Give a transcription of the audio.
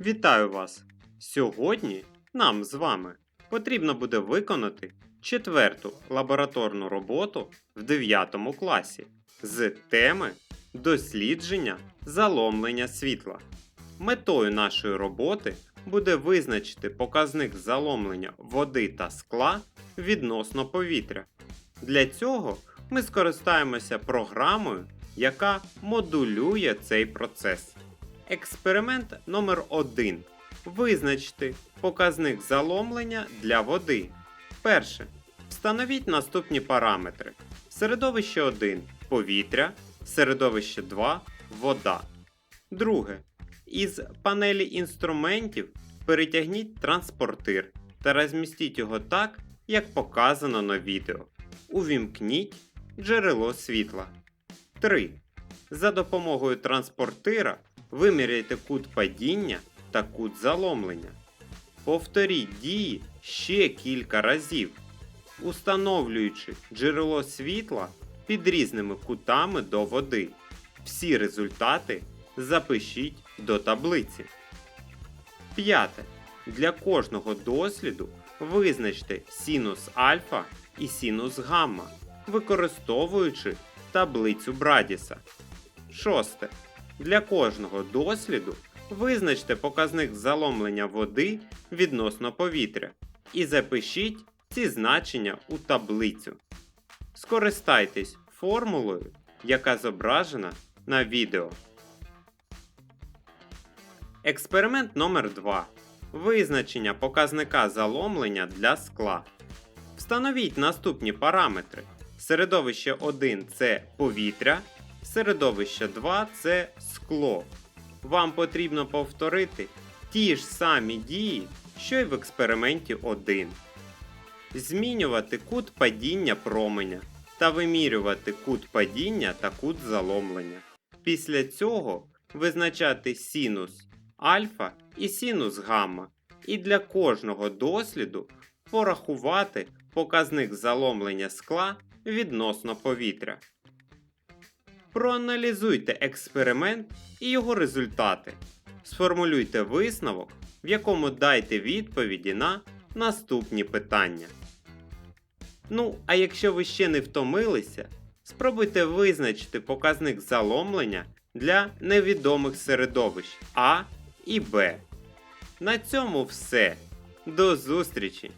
Вітаю вас! Сьогодні нам з вами потрібно буде виконати четверту лабораторну роботу в 9 класі з теми дослідження заломлення світла. Метою нашої роботи буде визначити показник заломлення води та скла відносно повітря. Для цього ми скористаємося програмою, яка модулює цей процес. Експеримент номер 1. Визначити показник заломлення для води. Перше. Встановіть наступні параметри: середовище 1 повітря, середовище 2 вода. Друге. Із панелі інструментів перетягніть транспортир та розмістіть його так, як показано на відео. Увімкніть джерело світла. 3. За допомогою транспортира виміряйте кут падіння та кут заломлення. Повторіть дії ще кілька разів, установлюючи джерело світла під різними кутами до води. Всі результати запишіть до таблиці. П'яте. Для кожного досліду визначте синус альфа і синус гамма, використовуючи таблицю Брадіса. Шосте. Для кожного досліду визначте показник заломлення води відносно повітря і запишіть ці значення у таблицю. Скористайтесь формулою, яка зображена на відео. Експеримент номер 2. Визначення показника заломлення для скла. Встановіть наступні параметри. Середовище 1 це повітря, середовище 2 це скло. Вам потрібно повторити ті ж самі дії, що й в експерименті 1. Змінювати кут падіння променя та вимірювати кут падіння та кут заломлення. Після цього визначати синус альфа і синус гамма, і для кожного досліду порахувати показник заломлення скла відносно повітря. Проаналізуйте експеримент і його результати. Сформулюйте висновок, в якому дайте відповіді на наступні питання. Ну, а якщо ви ще не втомилися, спробуйте визначити показник заломлення для невідомих середовищ А і Б. На цьому все. До зустрічі!